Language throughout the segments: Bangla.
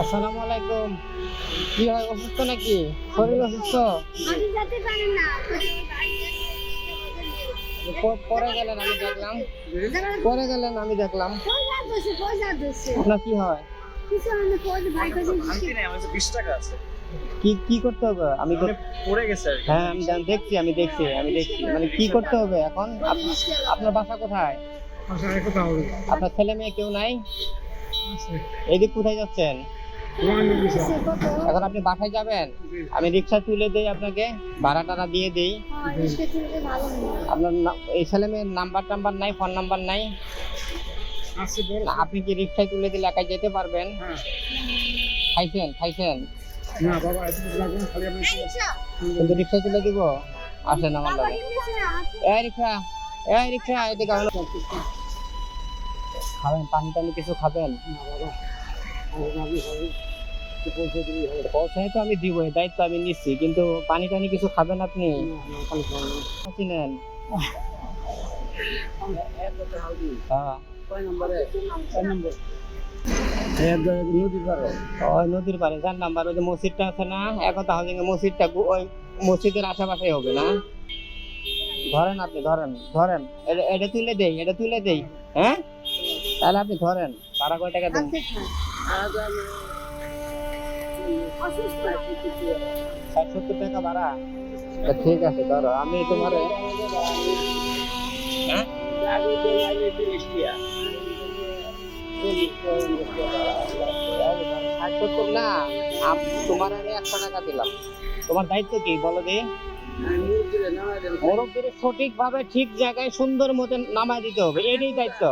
আসসালামু আলাইকুম। কি হয় অসুস্থ নাকি? শরীর অসুস্থ? আমি না। পরে গেলেন আমি দেখলাম। পরে গেলেন আমি দেখলাম। আপনার কি হয়? কি কি করতে হবে? আমি পড়ে গেছে হ্যাঁ আমি দেখছি আমি দেখছি আমি দেখছি। মানে কি করতে হবে এখন? আপনার বাসা কোথায়? আপনার ছেলে মেয়ে কেউ নাই? এদিক কোথায় যাচ্ছেন? এখন আপনি বাসায় যাবেন? আমি রিক্সা তুলে দেই আপনাকে ভাড়া টাড়া দিয়ে দেই। আপনার না- এই ছেলে মেয়ের নাম্বার টাম্বার নাই ফোন নাম্বার নাই? আপনি কি রিক্সায় তুলে দিলে একাই যেতে পারবেন? খাইছেন খাইছেন? কিন্তু রিক্সায় তুলে দিব? আসেন আমার লাগে। এই রিক্সা এই রিক্সা এদিকে। খাবেন পানি টানি কিছু খাবেন? পয়সায় তো আমি দিব দায়িত্ব আমি নিচ্ছি কিন্তু পানি টানি কিছু খাবেন আপনি? চিনেন? ওই নদীর পাড়ে। যার নাম্বার ওই যে মসজিদটা আছে না একতা হাউজিং মসজিদটা ওই মসজিদের আশেপাশে হবে না? ধরেন আপনি ধরেন ধরেন এটা- এটা তুলে দেই এটা তুলে দেই হ্যাঁ? তাহলে আপনি ধরেন ভাড়া কয় টাকা দেন? ষাট সত্তর টাকা ভাড়া। তা ঠিক আছে ধরো আমি তোমার হ্যাঁ? ষাট সত্তর না তোমার আমি একশো টাকা দিলাম। তোমার দায়িত্ব কি বলো দি মুরব্বীর সঠিক ভাবে ঠিক জায়গায় সুন্দর মতো নামায় দিতে হবে এটাই দায়িত্ব।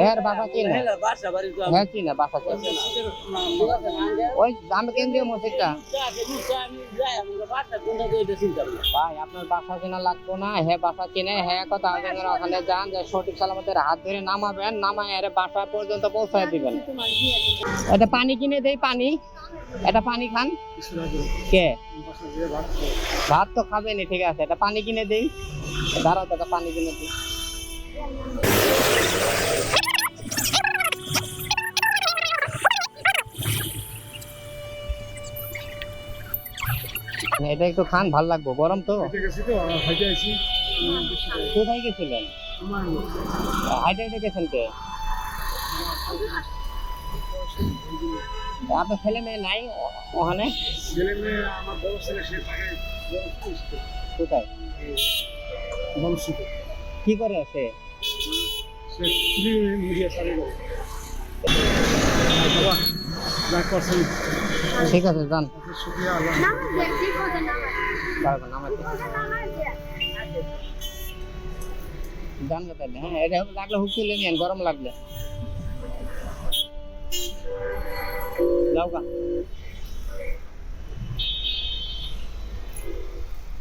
হ্যাঁ বাসা চিনে হ্যাঁ চিনে বাসা চিনে ওই আমি কেন্দ্রীয় মসজিদটা ভাই আপনার বাসা চেনা লাগবো না? হ্যাঁ বাসা চিনে হ্যাঁ কথা ওখানে যান যে সঠিক সালামতের হাত ধরে নামাবেন নামায় আরে বাসা পর্যন্ত পৌঁছায় দিবেন। এটা পানি কিনে দেই পানি। এটা পানি খান। কে? ভাত তো খাবেনি ঠিক আছে। এটা পানি কিনে দেই। দাঁড়াও তো পানি কিনে দিই। মানে এটা একটু খান ভালো লাগবো। গরম তো। কোথায় গেছিলেন? হাইটে হাইটে গেছেন কে আপনার ছেলে মেয়ে নাই ওখানে? কোথায়? কি করে আছে ঠিক আছে যান। যান তাহলে হ্যাঁ এটা লাগলে হুক তুলে নিয়েন গরম লাগলে। যাও গা।